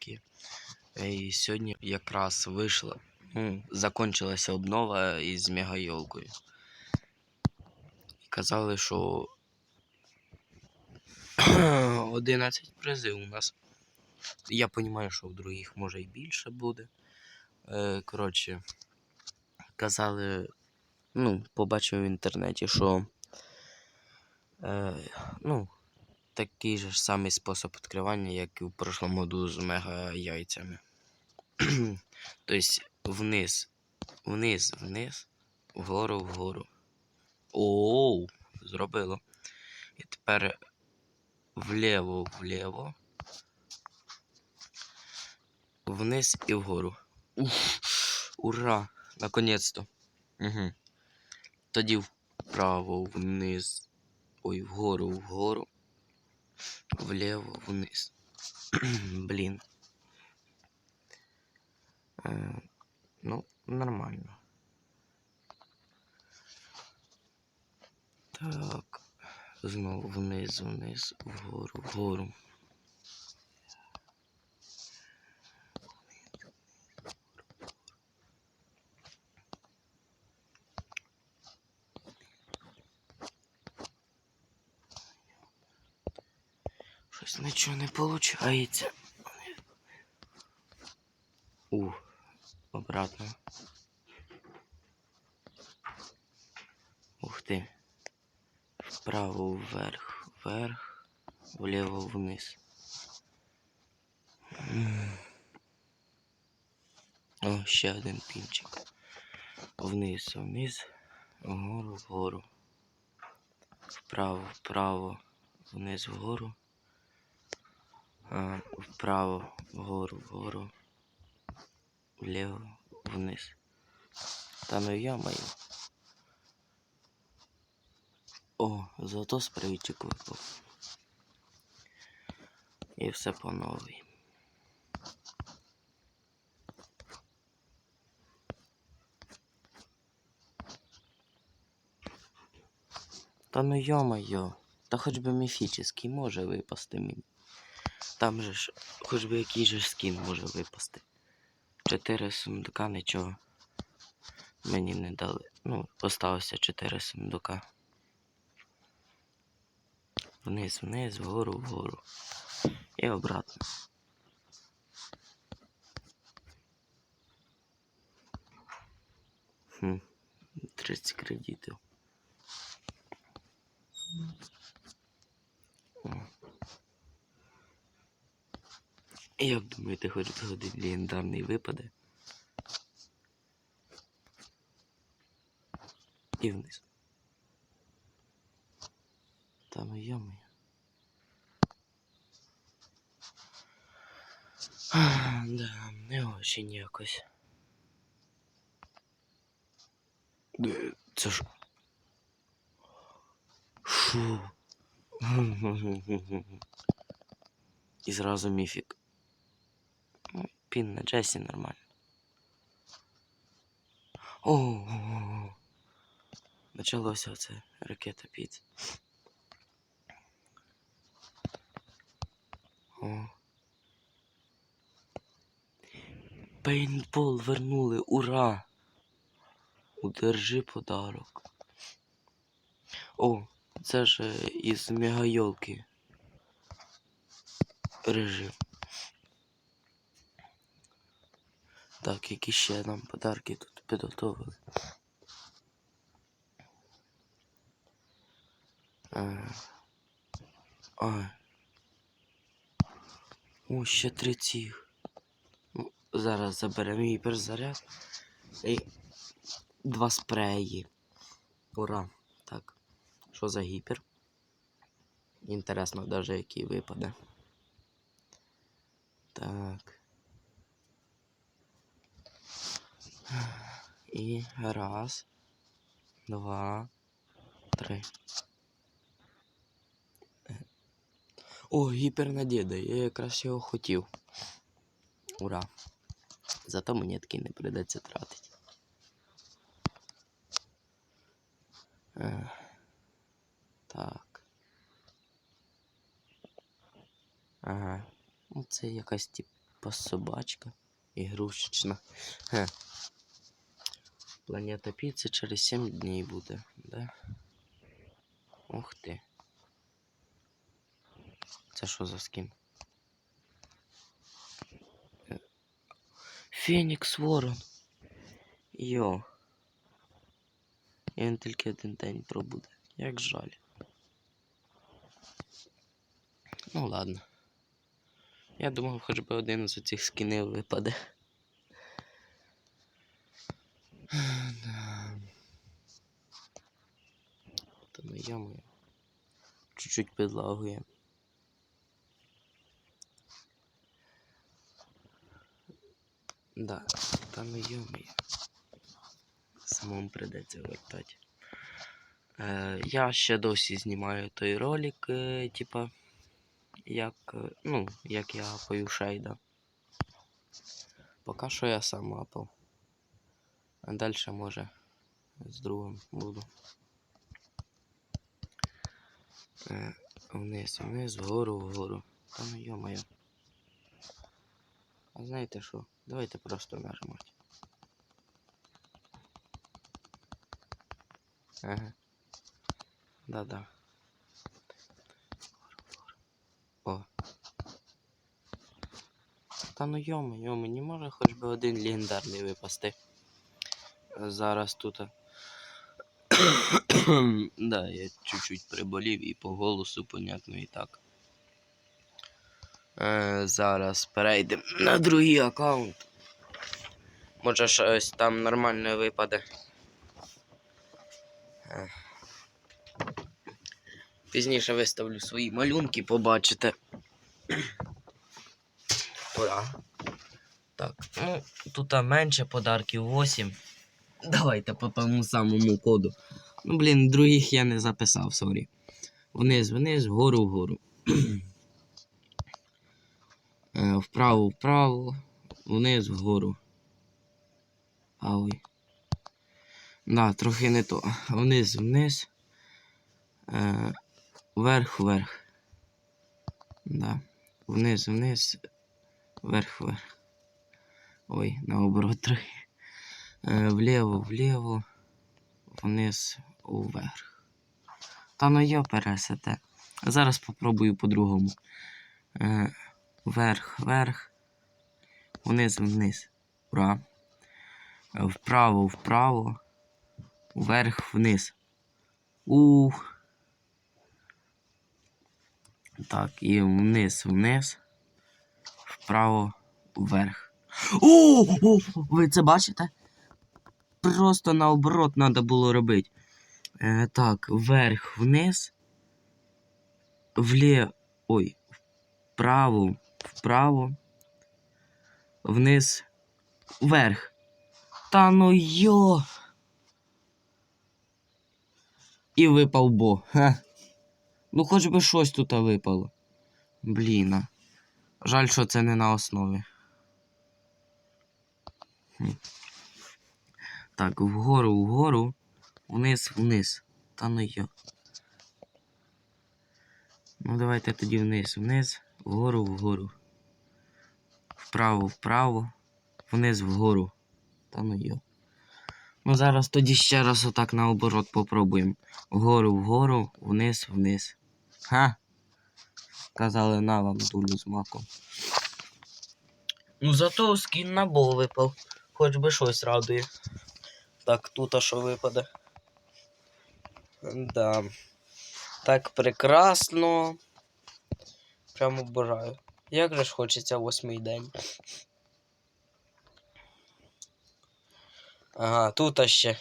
Мегайолки. І сьогодні якраз вийшла, ну, закончилася обнова із Мегайолкою. Казали, що 11 призів у нас. Я розумію, що в других може і більше буде. Е, коротше, казали, ну, побачив в інтернеті, що е, ну, такий же ж самий спосіб відкривання, як і в прошлому году з мега яйцями. тобто вниз, вниз, вниз, вгору, вгору. Оу, зробило. І тепер вліво, вліво. Вниз і вгору. Уф, ура! Наконець-то. Угу. Тоді вправо, вниз. Ой, вгору, вгору. Вліво, вниз. Блін. Е, ну, нормально. Так. Знову вниз, вниз, вгору, вгору. Нічого не виходить. У, обратно. Ух ти. Вправо вверх, вверх, вліво вниз. О, ще один пінчик. Вниз, вниз, вгору, вгору. Вправо, вправо, вниз, вгору. Вправо, вгору, вгору. Вліво, вниз. Та ну я маю. О, зато спрейчик випав. І все по новій. Та ну йо-моє, та хоч би міфічний може випасти мені. Там же ж, хоч би який же скін може випасти. Чотири сундука нічого мені не дали. Ну, осталося чотири сундука. Вниз, вниз, вгору, вгору. І обратно. Хм, 30 кредитів. О. Як думаєте, хоч один легендарний випаде? І вниз. Та ну йоми. Да, не очень якось. Це ж. Фу. І зразу міфік. Пін на Джесі нормально. О, Почалося оце ракета піц. О. Пейнтбол вернули, ура! Удержи подарок. О, це ж із мегайолки режим. Так, які ще нам подарки тут підготовили. А, а. О, ще три цих. Ну, зараз заберемо гіперзаряд. І два спреї. Ура. Так. Що за гіпер? Інтересно даже який випаде. Так. І раз, два, три. О, гіпернадіда, я якраз його хотів. Ура. Зато монетки не придеться тратити. Е, Так. Ага. Ну, це якась Типа собачка. Ігрушечна. Хе. Планета піци через 7 днів буде, да? Ух ти. Це що за скін? Е, Фенікс Ворон. Йо. І він тільки один день пробуде. Як жаль. Ну ладно. Я думав, хоч би один з цих скінів випаде. Да. Ну. Чуть-чуть підлагує. Да, та ну йомаю. Самому придеться вертати. Е, я ще досі знімаю той ролик, е, типа, як, е, ну, як я пою шейда. Поки що я сам апав. А далі може з другим буду. Е, вниз, вниз, вгору, вгору. Та ну йо-моє. А знаєте що? Давайте просто нажимати. Ага. Да-да. О. Та ну йома, йома, не може хоч би один легендарний випасти. Е, Зараз тут. да, я чуть-чуть приболів і по голосу, понятно, і так. Е, зараз перейдемо на другий аккаунт. Може щось там нормальне випаде. Е. Пізніше виставлю свої малюнки, побачите. Пора. Так, ну, тут менше подарків 8. Давайте по тому самому коду. Ну, блін, других я не записав, сорі. Вниз, вниз, вгору, вгору. Е, Вправо, вправо, вниз, вгору. Ой. Да, трохи не то. Вниз, вниз. Е, Вверх, вверх. Да. Вниз, вниз. Вверх, вверх. Ой, наоборот трохи. Е, Вліво, вліво. Вниз, вверх. Та ну йо пересете. Зараз попробую по-другому. Е, Вверх, вверх. Вниз, вниз. Ура. Вправо, вправо. Вверх, вниз. Ух. Так, і вниз, вниз. Вправо, вверх. О, ви це бачите? Просто наоборот треба було робити. Е, так, вверх, вниз. Влє... Ой, вправо, вправо. Вниз, вверх. Та ну йо. І випав бо. Ха. Ну хоч би щось тут випало. Блін. Жаль, що це не на основі. Так, вгору, вгору, вниз, вниз. Та ну йо. Ну давайте тоді вниз, вниз, вгору, вгору. Вправо, вправо, вниз, вгору. Та ну йо. Ну зараз тоді ще раз отак наоборот попробуємо. Вгору, вгору, вниз, вниз. Ха. Казали на вам дулю з маком. Ну зато скін на бол випав. Хоч би щось радує. Так, тут а що випаде. Да. Так прекрасно. Прямо обожаю. Як же ж хочеться восьмий день. Ага, тут ще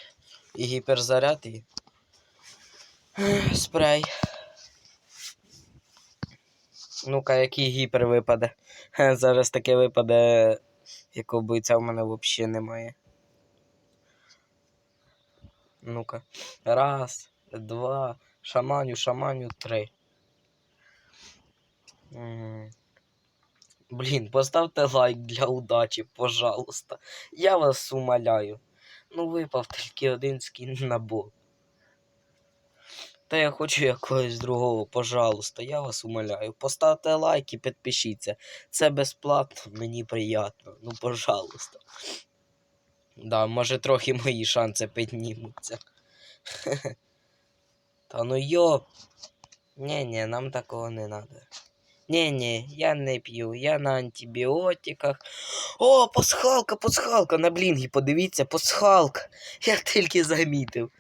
і гіперзаряд, і спрей. Ну-ка, який гіпер випаде. Зараз таке випаде, якого бойця в мене взагалі немає. Ну-ка. Раз, два, шаманю, шаманю, три. Блін, поставте лайк для удачі, пожалуйста. Я вас умоляю. Ну, випав тільки один скін на бо. Та я хочу якогось другого, пожалуйста, я вас умоляю. Поставте лайк і підпишіться. Це безплатно, мені приємно. Ну, пожалуйста. Да, може трохи мої шанси піднімуться. Та ну йоп. Ні-ні, нам такого не надо. Ні-ні, я не п'ю, я на антибіотиках. О, пасхалка, пасхалка, на блінгі, подивіться, пасхалка. Я тільки замітив.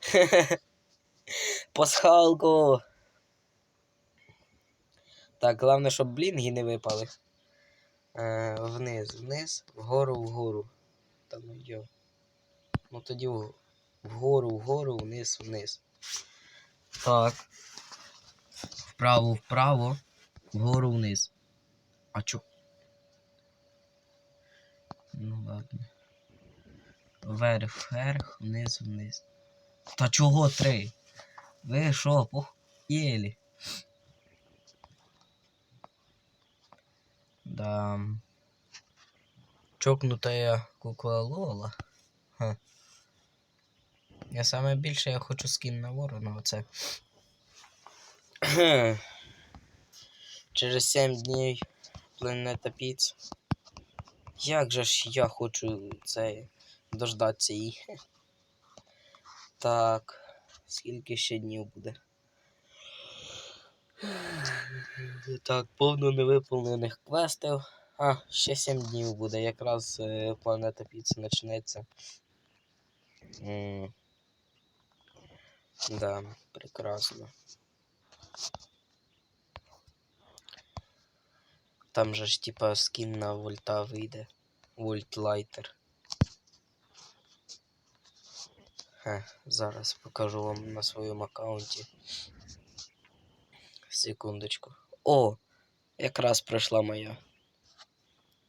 Пасхалку. Так, головне, щоб блінги не випали. Е, вниз, вниз, вгору, вгору. Та ну йо. Ну тоді вгору, вгору, вниз, вниз. Так. Вправо, вправо, вгору, вниз. А чо? Ну ладно. Вверх, вверх, вниз, вниз. Та чого три? Ви що, похуєлі? Да. Чокнутая кукла Лола. Ха. Я саме більше я хочу скін на ворона, оце. Через 7 днів планета Піц. Як же ж я хочу це дождатися її? Так. Скільки ще днів буде? Так, повно невиповнених квестів. А, ще 7 днів буде. Якраз е, планета Піца почнеться. Да, прекрасно. Там же ж типа скін на вольта вийде. Вольтлайтер. Хе, зараз покажу вам на своєму аккаунті. Секундочку. О! Якраз пройшла моя.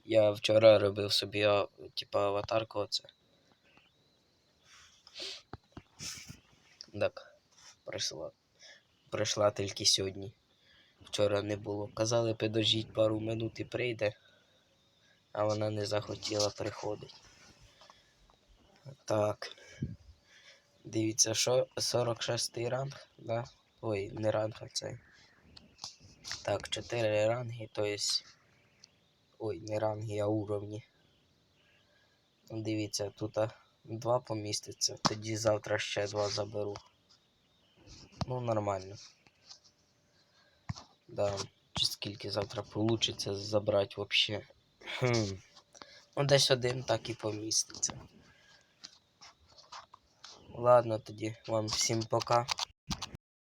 Я вчора робив собі, а, типа, аватарку оце. Так, прийшла. Прийшла тільки сьогодні. Вчора не було. Казали, підождіть пару минут і прийде, а вона не захотіла приходити. Так. Дивіться, що 46 ранг, да? Ой, не ранг, а це. Так, 4 ранги, то есть. Ой, не ранги, а уровні. Дивіться, тут два поміститься. Тоді завтра ще два заберу. Ну, нормально. Да, чи скільки завтра получиться забрати вообще. Хм. Ну, десь один так і поміститься. Ладно, тоді вам всім пока.